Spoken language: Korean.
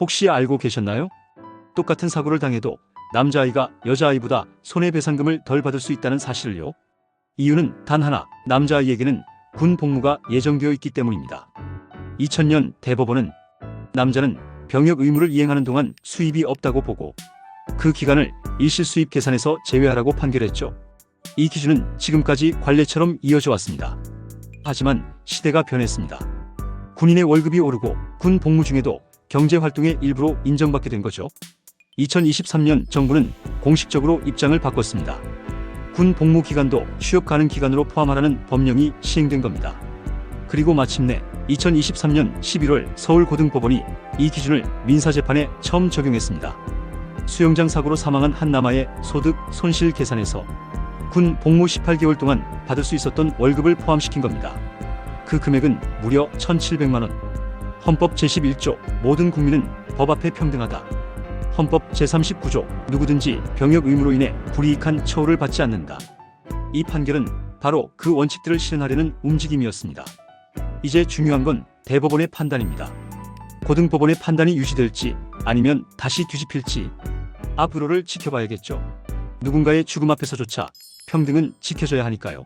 혹시 알고 계셨나요? 똑같은 사고를 당해도 남자아이가 여자아이보다 손해배상금을 덜 받을 수 있다는 사실을요. 이유는 단 하나, 남자아이에게는 군 복무가 예정되어 있기 때문입니다. 2000년 대법원은 남자는 병역 의무를 이행하는 동안 수입이 없다고 보고 그 기간을 일실 수입 계산에서 제외하라고 판결했죠. 이 기준은 지금까지 관례처럼 이어져 왔습니다. 하지만 시대가 변했습니다. 군인의 월급이 오르고 군 복무 중에도 경제 활동의 일부로 인정받게 된 거죠. 2023년 정부는 공식적으로 입장을 바꿨습니다. 군 복무 기간도 취업 가능 기간으로 포함하라는 법령이 시행된 겁니다. 그리고 마침내 2023년 11월 서울고등법원이 이 기준을 민사재판에 처음 적용했습니다. 수영장 사고로 사망한 한 남아의 소득 손실 계산에서 군 복무 18개월 동안 받을 수 있었던 월급을 포함시킨 겁니다. 그 금액은 무려 1,700만 원. 헌법 제11조 모든 국민은 법 앞에 평등하다. 헌법 제39조 누구든지 병역 의무로 인해 불이익한 처우를 받지 않는다. 이 판결은 바로 그 원칙들을 실현하려는 움직임이었습니다. 이제 중요한 건 대법원의 판단입니다. 고등법원의 판단이 유지될지 아니면 다시 뒤집힐지 앞으로를 지켜봐야겠죠. 누군가의 죽음 앞에서조차 평등은 지켜져야 하니까요.